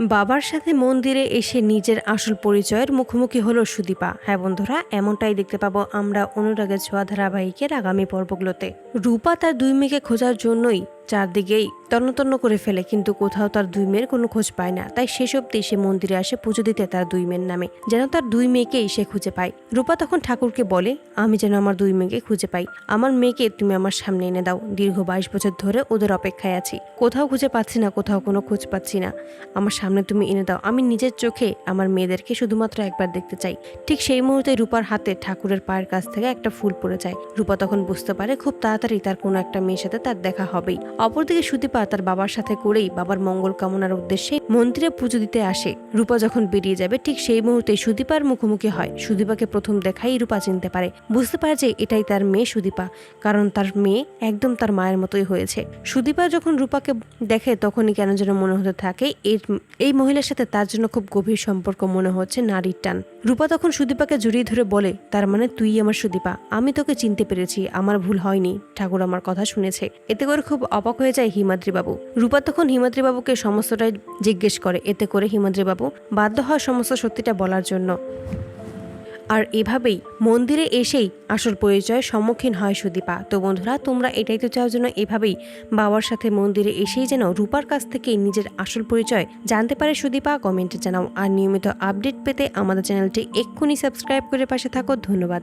বাবার সাথে মন্দিরে এসে নিজের আসল পরিচয়ের মুখোমুখি হলো সুদীপা। হ্যাঁ বন্ধুরা, এমনটাই দেখতে পাবো আমরা অনুরাগের ছোঁয়া ধারাবাহিকের আগামী পর্বগুলোতে। রূপা তার দুই মেয়েকে খোঁজার জন্যই চারদিকেই তন্ন করে ফেলে, কিন্তু কোথাও তার দুই মেয়ের কোনো খোঁজ পায় না। তাই শেষ অব্দি সে মন্দিরে আসে পুজো দিতে তার দুই মেয়ের নামে। যেন তার দুই মেয়েকেই সে খুঁজে পায়। রূপা তখন ঠাকুরকে বলে, আমি যেন আমার দুই মেয়েকে খুঁজে পাই। আমার মেয়েকে তুমি আমার সামনে এনে দাও। দীর্ঘ বাইশ বছর ধরে ওদের অপেক্ষায় আছি। কোথাও খুঁজে পাচ্ছি না, কোথাও কোনো খোঁজ পাচ্ছি না। আমার সামনে তুমি এনে দাও। আমি নিজের চোখে আমার মেয়েদেরকে শুধুমাত্র একবার দেখতে চাই। ঠিক সেই মুহূর্তে রূপার হাতে ঠাকুরের পায়ের কাছ থেকে একটা ফুল পড়ে যায়। রূপা তখন বুঝতে পারে, খুব তাড়াতাড়ি তার কোনো একটা মেয়ের সাথে তার দেখা হবেই। অপরদিকে সুদীপা তার বাবার সাথে করেই বাবার মঙ্গল কামনার উদ্দেশ্যে মন্দিরে পুজো দিতে আসে। রূপা যখন বেরিয়ে যাবে, ঠিক সেই মুহূর্তে সুদীপার মুখোমুখি হয়। সুদীপাকে প্রথম দেখাই রূপা চিনতে পারে। বুঝতে পারে যে এটাই তার মেয়ে সুদীপা, কারণ তার মেয়ে একদম তার মায়ের মতোই হয়েছে। সুদীপা যখন রূপাকে দেখে, তখনই কেন যেন মনে হতে থাকে এই মহিলার সাথে তার জন্য খুব গভীর সম্পর্ক মনে হচ্ছে নারীর টান। রূপা তখন সুদীপাকে জড়িয়ে ধরে বলে, তার মানে তুই আমার সুদীপা। আমি তোকে চিনতে পেরেছি, আমার ভুল হয়নি। ঠাকুর আমার কথা শুনেছে। এতে করে খুব অবাক হয়ে যায় হিমাদ্রিবাবু। রূপা তখন হিমাদ্রিবাবুকে সমস্তটাই জিজ্ঞেস করে, এতে করে হিমাদ্রিবাবু বাধ্য হয় সমস্ত সত্যিটা বলার জন্য। আর এভাবেই মন্দিরে এসেই আসল পরিচয়ের সম্মুখীন হয় সুদীপা। তো বন্ধুরা, তোমরা এটাই তো চাও যেন এভাবেই বাবার সাথে মন্দিরে এসেই যেন রূপার কাছ থেকে নিজের আসল পরিচয় জানতে পারে সুদীপা। কমেন্টে জানাও। আর নিয়মিত আপডেট পেতে আমাদের চ্যানেলটি এক্ষুনি সাবস্ক্রাইব করে পাশে থাকো। ধন্যবাদ।